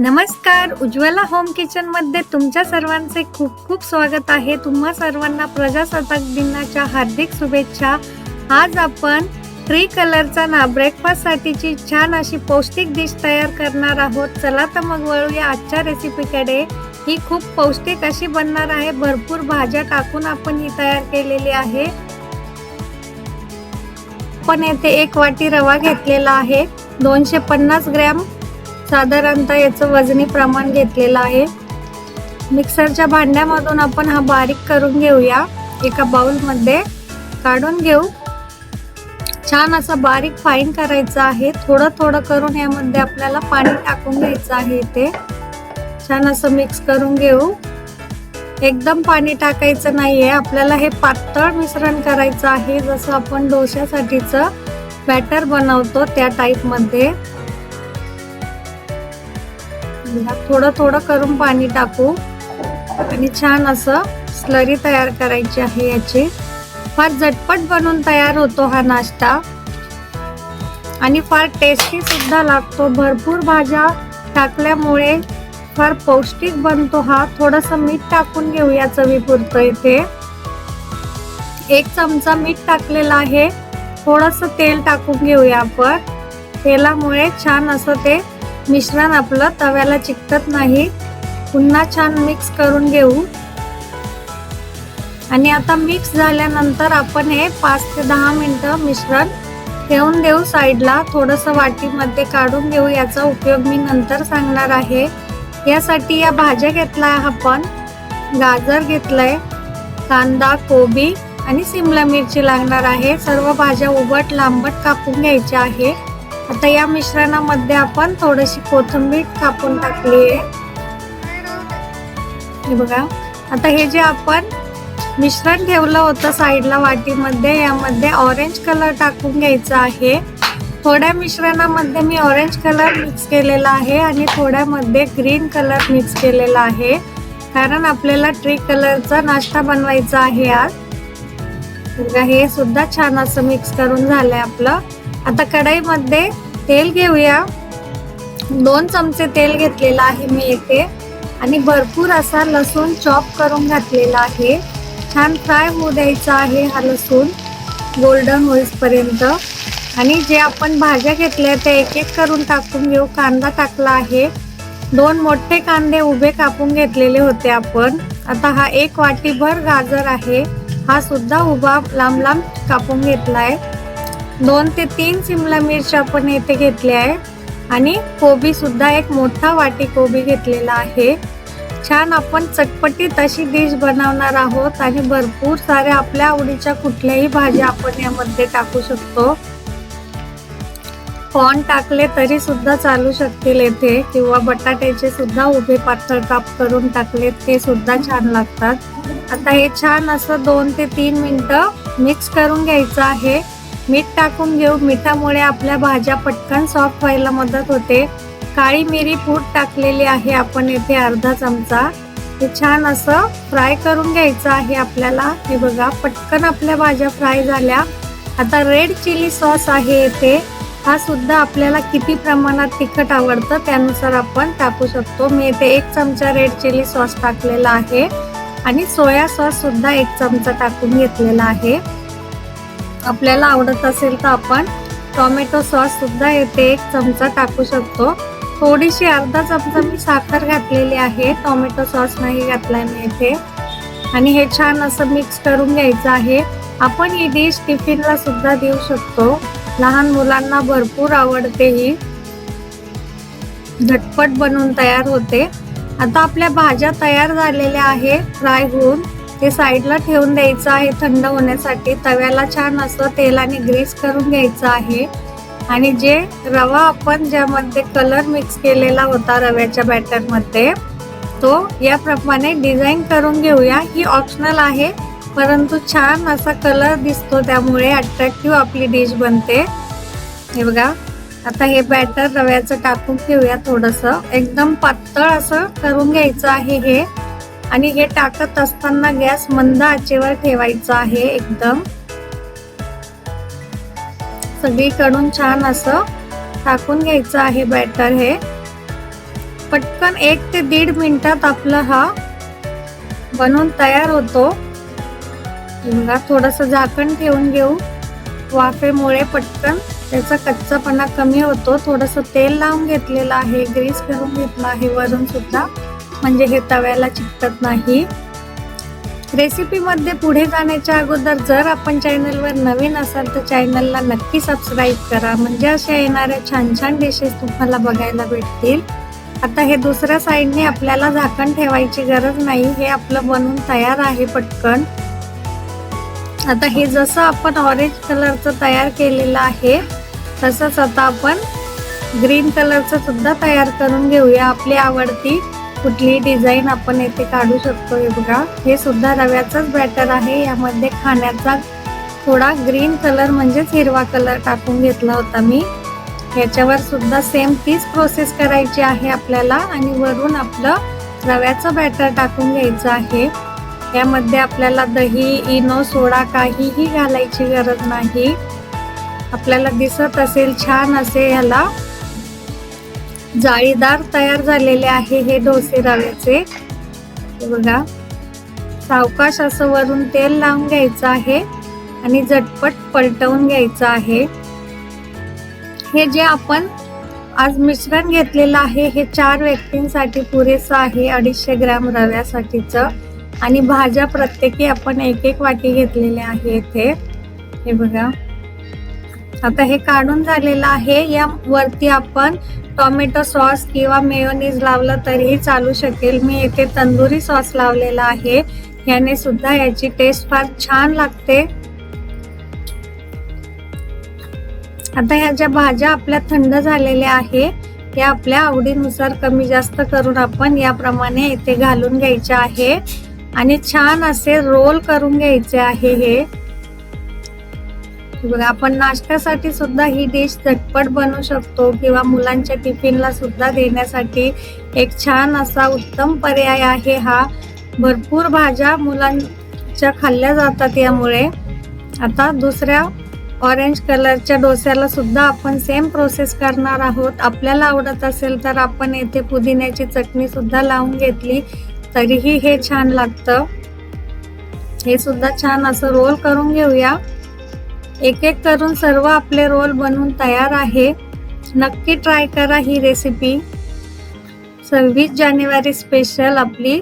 नमस्कार. उज्ज्वला होम किचनमध्ये तुमच्या सर्वांचे खूप खूप स्वागत आहे. तुम्हा सर्वांना प्रजासत्ताक दिनाच्या हार्दिक शुभेच्छा. आज आपण ट्री कलरचा ना ब्रेकफास्ट साठीची छान अशी पौष्टिक डिश तयार करणार आहोत. चला तर मग वळूया आजच्या रेसिपीकडे ही खूप पौष्टिक अशी बनणार आहे. भरपूर भाज्या टाकून आपण ही तयार केलेली आहे. पण येथे एक वाटी रवा घेतलेला आहे. दोनशे पन्नास ग्रॅम साधारणतः याचं वजनी प्रमाण घेतलेलं आहे. मिक्सरच्या भांड्यामधून आपण हा बारीक करून घेऊया. एका बाउलमध्ये काढून घेऊ. छान असं बारीक फाईन करायचं आहे. थोडं थोडं करून यामध्ये आपल्याला पाणी टाकून घ्यायचं आहे इथे. छान असं मिक्स करून घेऊ. एकदम पाणी टाकायचं नाही आहे आपल्याला हे पातळ मिश्रण करायचं आहे. जसं आपण डोश्यासाठीचं बॅटर बनवतो त्या टाईपमध्ये थोडं थोडं करून पाणी टाकू. आणि छान असं स्लरी तयार करायची आहे याची. फार झटपट बनून तयार होतो हा नाश्ता. आणि फार टेस्टी सुद्धा लागतो. भरपूर भाज्या टाकल्यामुळे फार पौष्टिक बनतो हा. थोडस मीठ टाकून घेऊया चवीपुरतं इथे. एक चमचा मीठ टाकलेला आहे. थोडस तेल टाकून घेऊया आपण. तेलामुळे छान असं ते मिश्रण आपलं तव्याला चिकटत नाही. पुन्हा छान मिक्स करून घेऊ. आणि आता मिक्स झाल्यानंतर आपण हे पाच ते दहा मिनटं मिश्रण ठेवून देऊ साईडला. थोडंसं वाटीमध्ये काढून घेऊ. याचा उपयोग मी नंतर सांगणार आहे. यासाठी या भाज्या घेतला आहे आपण. गाजर घेतलंय कांदा कोबी आणि सिमला मिरची लागणार आहे. सर्व भाज्या उबट लांबट कापून घ्यायच्या आहे आता या मिश्रणामध्ये आपण थोडीशी कोथिंबीर कापून टाकली आहे. हे बघा. आता हे जे आपण मिश्रण ठेवलं होतं साईडला वाटीमध्ये यामध्ये ऑरेंज कलर टाकून घ्यायचा आहे. थोड्या मिश्रणामध्ये मी ऑरेंज कलर मिक्स केलेला आहे आणि थोड्यामध्ये ग्रीन कलर मिक्स केलेला आहे. कारण आपल्याला ट्री कलरचा नाश्ता बनवायचा आहे आज. हे सुद्धा छान असं मिक्स करून झालंय आपलं. आता कढईमध्ये तेल घेऊया. दोन चमचे तेल घेतलेलं आहे मी इथे. आणि भरपूर असा लसूण चॉप करून घातलेला आहे. छान फ्राय होऊ द्यायचा आहे हा लसूण गोल्डन होईपर्यंत आणि जे आपण भाज्या घेतल्या त्या एक एक करून टाकून घेऊ. कांदा टाकला आहे. दोन मोठे कांदे उभे कापून घेतलेले होते आपण. आता हा एक वाटीभर गाजर आहे. हा सुद्धा उभा लांब लांब कापून आहे दोन ते तीन शिमला मिरची आपण येथे घेतली आहे. आणि कोबी सुद्धा एक मोठा वाटी कोबी घेतलेला आहे. छान आपण चटपटीत अशी डिश बनवणार आहोत आणि भरपूर साऱ्या आपल्या आवडीच्या कुठल्याही भाज्या आपण यामध्ये टाकू शकतो. कॉर्न टाकले तरी सुद्धा चालू शकतील येथे किंवा बटाट्याचे सुद्धा उभे पातळ काप करून टाकले ते सुद्धा छान लागतात. आता हे छान असं दोन ते तीन मिनटं मिक्स करून घ्यायचं आहे. मीठ टाकून घेऊ. मिठामुळे आपल्या भाज्या पटकन सॉफ्ट व्हायला मदत होते. काळी मिरी पूड टाकलेली आहे. आपण येथे अर्धा चमचा. हे छान असं फ्राय करून घ्यायचं आहे आपल्याला. हे बघा पटकन आपल्या भाज्या फ्राय झाल्या. आता रेड चिली सॉस आहे येथे. हा सुद्धा आपल्याला किती प्रमाणात तिखट आवडतं त्यानुसार आपण टाकू शकतो. मी येथे एक चमचा रेड चिली सॉस टाकलेला आहे. आणि सोया सॉस सुद्धा एक चमचा टाकून घेतलेला आहे. आपल्याला आवडत असेल तर आपण टोमॅटो सॉस सुद्धा येथे एक चमचा टाकू शकतो. थोडीशी अर्धा चमचा मी साखर घातलेली आहे. टोमॅटो सॉस नाही घातलाय मी इथे आणि हे छान असं मिक्स करून घ्यायचं आहे. आपण ही डिश टिफिनला सुद्धा देऊ शकतो. लहान मुलांना भरपूर आवडते ही. झटपट बनवून तयार होते. आता आपल्या भाज्या तयार झालेल्या आहे फ्राय होऊन ते साईडला ठेवून द्यायचं आहे. थंड होण्यासाठी तव्याला छान असं तेलाने ग्रीस करून घ्यायचं आहे. आणि जे रवा आपण ज्यामध्ये कलर मिक्स केलेला होता रव्याच्या बॅटरमध्ये तो याप्रमाणे डिझाईन करून घेऊया. ही ऑप्शनल आहे परंतु छान असा कलर दिसतो त्यामुळे अट्रॅक्टिव्ह आपली डिश बनते. हे बघा आता हे बॅटर रव्याचं टाकून घेऊया थोडंसं. एकदम पातळ असं करून घ्यायचं आहे हे. आणि हे टाकत असताना गॅस मंद आचेवर ठेवायचा आहे एकदम. सगळीकडून छान असं टाकून घ्यायचं आहे बॅटर हे. पटकन एक ते दीड मिनिटात आपला हा बनवून तयार होतो. हे बघा थोडस झाकण ठेवून घेऊ. वाफेमुळे पटकन त्याचा कच्चापणा कमी होतो. थोडस तेल लावून घेतलेलं आहे ग्रीस करून घेतला आहे वरून सुद्धा. म्हणजे हे तव्याला चिकटत नाही. रेसिपीमध्ये पुढे जाण्याच्या अगोदर जर आपण चॅनलवर नवीन असाल तर चॅनलला नक्की सबस्क्राईब करा. म्हणजे अशा येणाऱ्या छान छान डिशेस तुम्हाला बघायला भेटतील. आता हे दुसऱ्या साईडने आपल्याला झाकण ठेवायची गरज नाही. हे आपलं बनवून तयार आहे पटकन. आता हे जसं आपण ऑरेंज कलरचं तयार केलेलं आहे तसंच आता आपण ग्रीन कलरचं सुद्धा तयार करून घेऊया. आपली आवडती कुठली डिझाईन आपण येथे काढू शकतो हे बघा. हे सुद्धा रव्याचंच बॅटर आहे. यामध्ये खाण्याचा थोडा ग्रीन कलर म्हणजेच हिरवा कलर टाकून घेतला होता मी. याच्यावर सुद्धा सेम तीच प्रोसेस करायची आहे आपल्याला आणि वरून आपलं रव्याचं बॅटर टाकून घ्यायचं आहे. यामध्ये आपल्याला दही इनो सोडा काहीही घालायची गरज नाही. आपल्याला दिसत असेल छान असे ह्याला. जाळीदार तयार झालेले आहे हे डोसे रव्याचे. बघा. सावकाश असं वरून तेल लावून घ्यायचं आहे आणि झटपट पलटवून घ्यायचं आहे. हे जे आपण आज मिश्रण घेतलेलं आहे हे चार व्यक्तींसाठी पुरेसं आहे अडीचशे ग्रॅम रव्यासाठीचं. आणि भाज्या प्रत्येकी आपण एक एक वाटी घेतलेल्या आहे इथे हे बघा. आता हे काढून झालेलं आहे. या वरती आपण टोमॅटो सॉस किंवा मेयोनीज लावलं तरीही चालू शकेल. मी येथे तंदुरी सॉस लावलेला आहे. याने सुद्धा याची टेस्ट फार छान लागते. आता ह्या ज्या भाज्या आपल्या थंड झालेल्या आहे त्या आपल्या आवडीनुसार कमी जास्त करून आपण याप्रमाणे इथे घालून घ्यायचे आहे. आणि छान असे रोल करून घ्यायचे आहे हे. बघा आपण नाश्त्यासाठी सुद्धा ही डिश झटपट बनवू शकतो किंवा मुलांच्या टिफिनला सुद्धा देण्यासाठी एक छान असा उत्तम पर्याय आहे हा. भरपूर भाज्या मुलांच्या खाल्ल्या जातात यामुळे. आता दुसऱ्या ऑरेंज कलरच्या डोस्याला सुद्धा आपण सेम प्रोसेस करणार आहोत. आपल्याला आवडत असेल तर आपण येथे पुदिन्याची चटणी सुद्धा लावून घेतली तरीही हे छान लागतं. हे सुद्धा छान असं रोल करून घेऊया. एक एक करून सर्व आपले रोल बनवून तयार आहे. नक्की ट्राय करा ही रेसिपी. सव्वीस जानेवारी स्पेशल आपली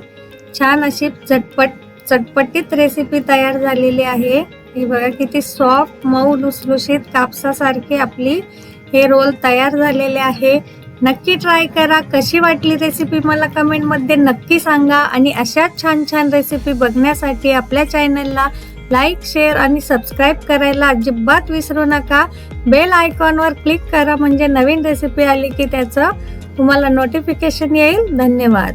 छान अशी झटपट चटपटीत रेसिपी तयार झालेली आहे. हे बघा किती सॉफ्ट मऊ लुसलुशीत कापसासारखे आपली हे रोल तयार झालेले आहे. नक्की ट्राय करा. कशी वाटली रेसिपी मला कमेंटमध्ये नक्की सांगा. आणि अशाच छान छान रेसिपी बघण्यासाठी आपल्या चॅनलला लाईक शेअर आणि सबस्क्राईब करायला अजिबात विसरू नका. बेल आयकॉनवर क्लिक करा म्हणजे नवीन रेसिपी आली की त्याचं तुम्हाला नोटिफिकेशन येईल. धन्यवाद.